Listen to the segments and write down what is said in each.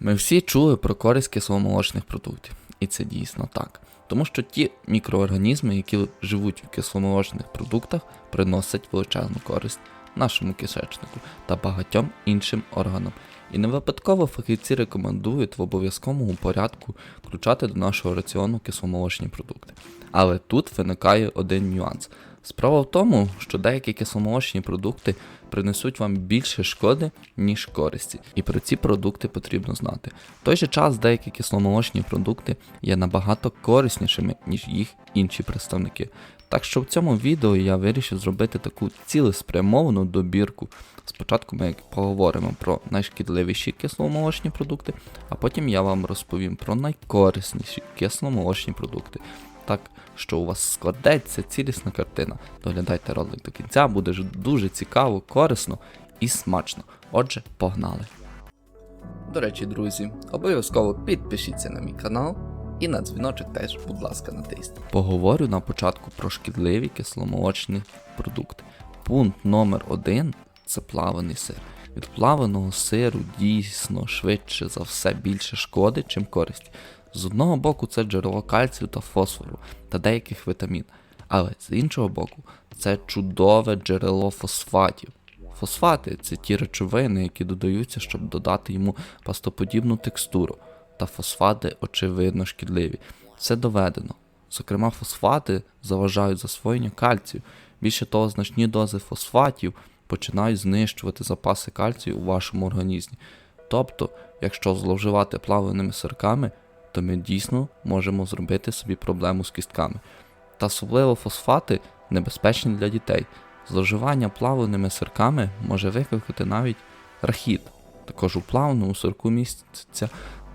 Ми всі чули про користь кисломолочних продуктів, і це дійсно так. Тому що ті мікроорганізми, які живуть у кисломолочних продуктах, приносять величезну користь нашому кишечнику та багатьом іншим органам. І не випадково фахівці рекомендують в обов'язковому порядку включати до нашого раціону кисломолочні продукти. Але тут виникає один нюанс. Справа в тому, що деякі кисломолочні продукти принесуть вам більше шкоди, ніж користі, і про ці продукти потрібно знати. В той же час деякі кисломолочні продукти є набагато кориснішими, ніж їх інші представники. Так що в цьому відео я вирішив зробити таку цілеспрямовану добірку. Спочатку ми поговоримо про найшкідливіші кисломолочні продукти, а потім я вам розповім про найкорисніші кисломолочні продукти. Так що у вас складеться цілісна картина. Доглядайте ролик до кінця, буде дуже цікаво, корисно і смачно. Отже, погнали! До речі, друзі, обов'язково підпишіться на мій канал і на дзвіночок теж, будь ласка, натисніть. Поговорю на початку про шкідливі кисломолочні продукти. Пункт номер один це плаваний сир. Від плаваного сиру дійсно швидше за все більше шкоди, чим користі. З одного боку, це джерело кальцію та фосфору та деяких вітамін, але з іншого боку, це чудове джерело фосфатів. Фосфати це ті речовини, які додаються, щоб додати йому пастоподібну текстуру. Та фосфати, очевидно, шкідливі. Це доведено. Зокрема, фосфати заважають засвоєнню кальцію. Більше того, значні дози фосфатів починають знищувати запаси кальцію у вашому організмі. Тобто, якщо зловживати плавленими сирками, то ми дійсно можемо зробити собі проблему з кістками. Та особливо фосфати небезпечні для дітей. Зловживання плавленими сирками може викликати навіть рахіт. Також у плавленому сирку міститься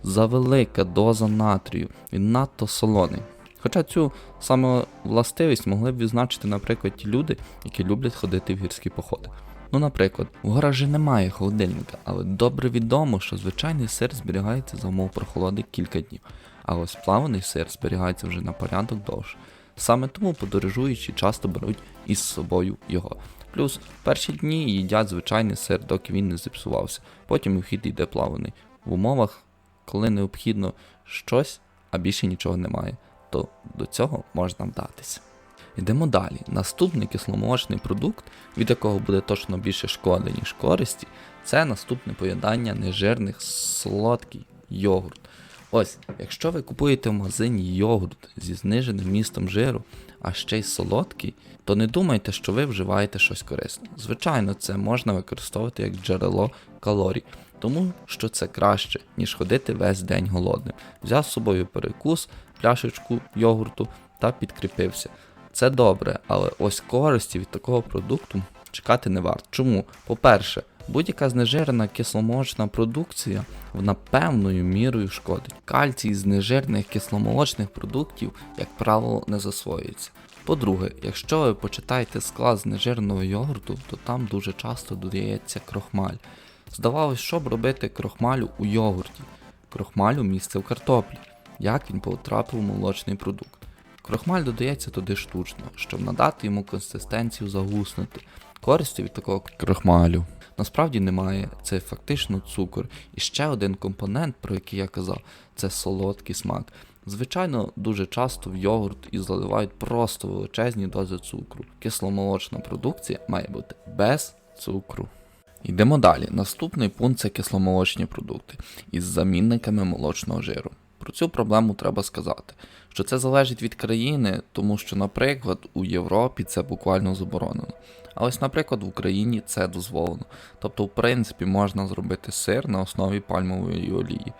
завелика доза натрію, він надто солоний. Хоча цю саме властивість могли б відзначити, наприклад, ті люди, які люблять ходити в гірські походи. Ну, наприклад, в гаражі немає холодильника, але добре відомо, що звичайний сир зберігається за умов прохолоди кілька днів, а ось плаваний сир зберігається вже на порядок довше. Саме тому подорожуючі часто беруть із собою його. Плюс перші дні їдять звичайний сир, доки він не зіпсувався. Потім у йде плаваний. В умовах, коли необхідно щось, а більше нічого немає, то до цього можна вдатися. Йдемо далі. Наступний кисломолочний продукт, від якого буде точно більше шкоди, ніж користі, це наступне поєднання нежирних солодкий йогурт. Ось, якщо ви купуєте в магазині йогурт зі зниженим містом жиру, а ще й солодкий, то не думайте, що ви вживаєте щось корисне. Звичайно, це можна використовувати як джерело калорій, тому що це краще, ніж ходити весь день голодним. Взяв з собою перекус, пляшечку йогурту та підкріпився. Це добре, але ось користі від такого продукту чекати не варто. Чому? По-перше, будь-яка знежирена кисломолочна продукція вона певною мірою шкодить. Кальцій з нежирних кисломолочних продуктів, як правило, не засвоюється. По-друге, якщо ви почитаєте склад знежирного йогурту, то там дуже часто додається крохмаль. Здавалось, що б робити крохмалю у йогурті. Крохмалю місце в картоплі. Як він потрапив у молочний продукт? Крохмаль додається туди штучно, щоб надати йому консистенцію загуснути. Користі від такого крохмалю насправді немає, це фактично цукор. І ще один компонент, про який я казав, це солодкий смак. Звичайно, дуже часто в йогурт і заливають просто величезні дози цукру. Кисломолочна продукція має бути без цукру. Йдемо далі. Наступний пункт це кисломолочні продукти із замінниками молочного жиру. Про цю проблему треба сказати, що це залежить від країни, тому що, наприклад, у Європі це буквально заборонено. А ось, наприклад, в Україні це дозволено. Тобто, в принципі, можна зробити сир на основі пальмової олії.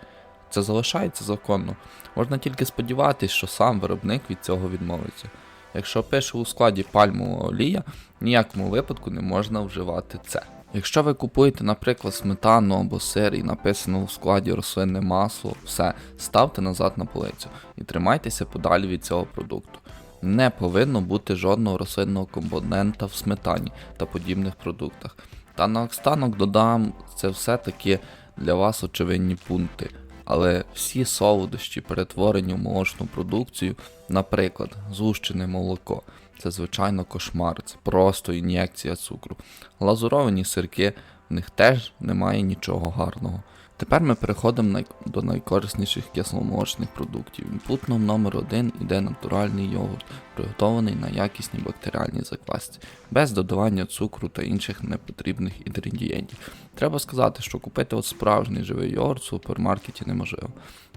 Це залишається законно. Можна тільки сподіватися, що сам виробник від цього відмовиться. Якщо пише у складі пальмова олія, ніякому випадку не можна вживати це. Якщо ви купуєте, наприклад, сметану або сир і написано у складі рослинне масло, все, ставте назад на полицю і тримайтеся подалі від цього продукту. Не повинно бути жодного рослинного компонента в сметані та подібних продуктах. Та наостанок додам, це все-таки для вас очевидні пункти. Але всі солодощі, перетворені в молочну продукцію, наприклад, згущене молоко, це звичайно кошмар, це просто ін'єкція цукру. Лазуровані сирки, в них теж немає нічого гарного. Тепер ми переходимо до найкорисніших кисломолочних продуктів. Путном номер 1 іде натуральний йогурт, приготований на якісній бактеріальній заквасці, без додавання цукру та інших непотрібних інгредієнтів. Треба сказати, що купити от справжній живий йогурт в супермаркеті неможливо.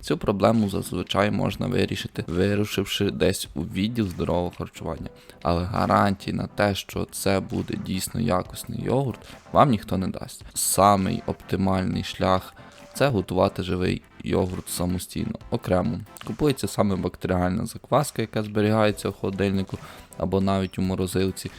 Цю проблему зазвичай можна вирішити, вирушивши десь у відділ здорового харчування. Але гарантій на те, що це буде дійсно якісний йогурт, вам ніхто не дасть. Самий оптимальний шлях це готувати живий йогурт самостійно, окремо. Купується саме бактеріальна закваска, яка зберігається в холодильнику або навіть у морозилці.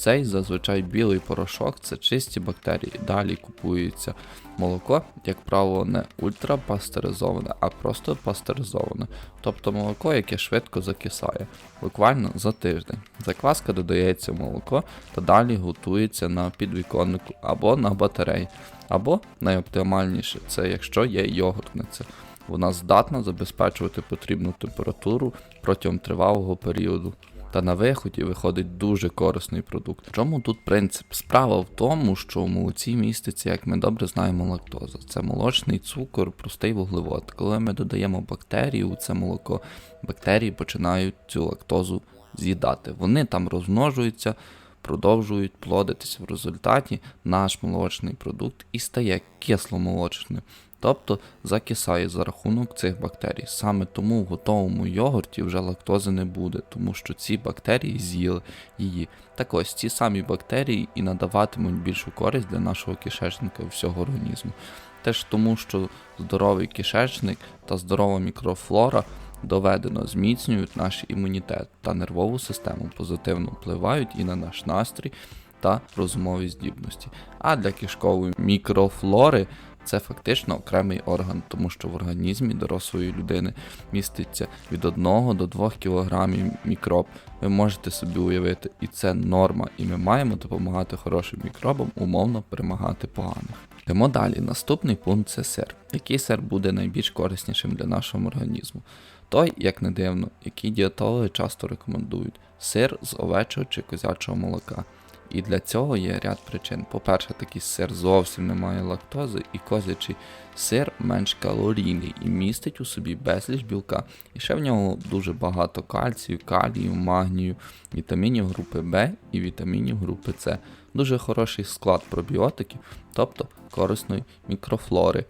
Цей зазвичай білий порошок це чисті бактерії. Далі купується молоко, як правило, не ультрапастеризоване, а просто пастеризоване, тобто молоко, яке швидко закисає, буквально за тиждень. Закваска додається в молоко та далі готується на підвіконнику або на батареї, або найоптимальніше це якщо є йогуртниця. Вона здатна забезпечувати потрібну температуру протягом тривалого періоду. Та на виході виходить дуже корисний продукт. Чому тут принцип? Справа в тому, що у молоці міститься, як ми добре знаємо, лактоза. Це молочний цукор, простий вуглевод. Коли ми додаємо бактерії у це молоко, бактерії починають цю лактозу з'їдати. Вони там розмножуються, продовжують плодитися. В результаті наш молочний продукт і стає кисломолочним. Тобто закисає за рахунок цих бактерій. Саме тому в готовому йогурті вже лактози не буде, тому що ці бактерії з'їли її. Так ось ці самі бактерії і надаватимуть більшу користь для нашого кишечника всього організму. Теж тому, що здоровий кишечник та здорова мікрофлора доведено зміцнюють наш імунітет та нервову систему, позитивно впливають і на наш настрій та розумові здібності. А для кишкової мікрофлори це фактично окремий орган, тому що в організмі дорослої людини міститься від 1 до 2 кг мікроб. Ви можете собі уявити, і це норма, і ми маємо допомагати хорошим мікробам умовно перемагати поганих. Йдемо далі. Наступний пункт це сир. Який сир буде найбільш кориснішим для нашого організму? Той, як не дивно, який дієтологи часто рекомендують сир з овечого чи козячого молока. І для цього є ряд причин. По-перше, такий сир зовсім не має лактози, і козячий сир менш калорійний і містить у собі безліч білка. І ще в нього дуже багато кальцію, калію, магнію, вітамінів групи В і вітамінів групи С. Дуже хороший склад пробіотиків, тобто корисної мікрофлори.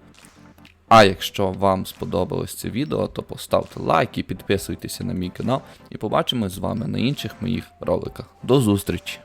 А якщо вам сподобалось це відео, то поставте лайк і підписуйтеся на мій канал, і побачимось з вами на інших моїх роликах. До зустрічі!